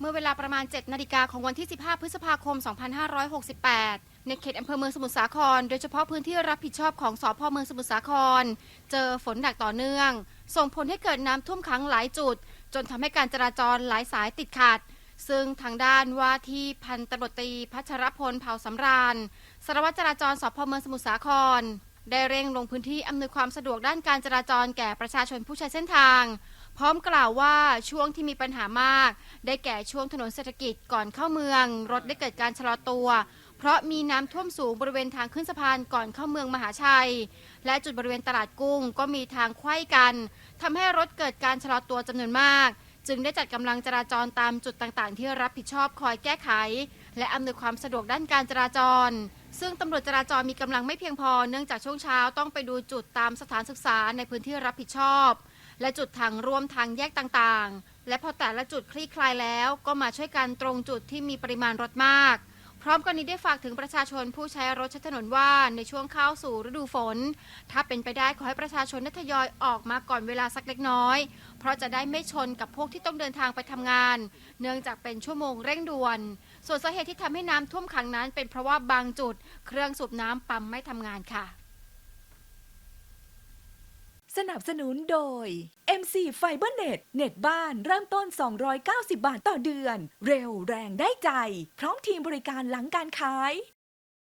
เมื่อเวลาประมาณ 7 นาฬิกาของวันที่ 15 พฤษภาคม 2568 ในเขตอำเภอเมืองสมุทรสาคร โดยเฉพาะพื้นที่รับผิดชอบของสพเมืองสมุทรสาคร เจอฝนหนักต่อเนื่อง ส่งผลให้เกิดน้ำท่วมขังหลายจุด จนทำให้การจราจรหลายสายติดขัด ซึ่งทางด้านว่าที่พันตำรวจตรีพัชรพลเผ่าสำราญสารวัตรจราจรสพเมืองสมุทรสาคร ได้เร่งลงพื้นที่อำนวยความสะดวกด้านการจราจรแก่ประชาชนผู้ใช้เส้นทาง พร้อมกล่าวว่าช่วงที่มีปัญหามาก ได้แก่ช่วงถนนเศรษฐกิจก่อนเข้าเมือง รถได้เกิดการชะลอตัว เพราะมีน้ำท่วมสูงบริเวณทางขึ้นสะพานก่อนเข้าเมืองมหาชัย และจุดบริเวณตลาดกุ้งก็มีทางไขว้กันทำให้รถเกิดการชะลอตัวจำนวนมาก จึงได้จัดกำลังจราจรตามจุดต่างๆ ที่รับผิดชอบคอยแก้ไข และอำนวยความสะดวกด้านการจราจร ซึ่งตำรวจจราจรมีกำลังไม่เพียงพอเนื่องจากช่วงเช้าต้องไปดูจุดตามสถานศึกษาในพื้นที่รับผิดชอบ และจุดทางร่วมทางแยกต่างๆ และพอแต่ละจุดคลี่คลายแล้วก็มาช่วยกันตรงจุดที่มีปริมาณรถมาก พร้อมกันนี้ได้ฝากถึงประชาชนผู้ใช้รถใช้ถนนว่าในช่วงเข้าสู่ฤดูฝน ถ้าเป็นไปได้ขอให้ประชาชนได้ทยอยออกมาก่อนเวลาสักเล็กน้อย เพราะจะได้ไม่ชนกับพวกที่ต้องเดินทางไปทำงาน เนื่องจากเป็นชั่วโมงเร่งด่วน ส่วนสาเหตุที่ทำให้น้ำท่วมขังนั้น เป็นเพราะว่าบางจุด เครื่องสูบน้ำปั๊มไม่ทำงานค่ะ สนับสนุนโดย MC FiberNet เน็ตบ้านเริ่มต้น 290 บาทต่อเดือน เร็วแรงได้ใจ พร้อมทีมบริการหลังการขาย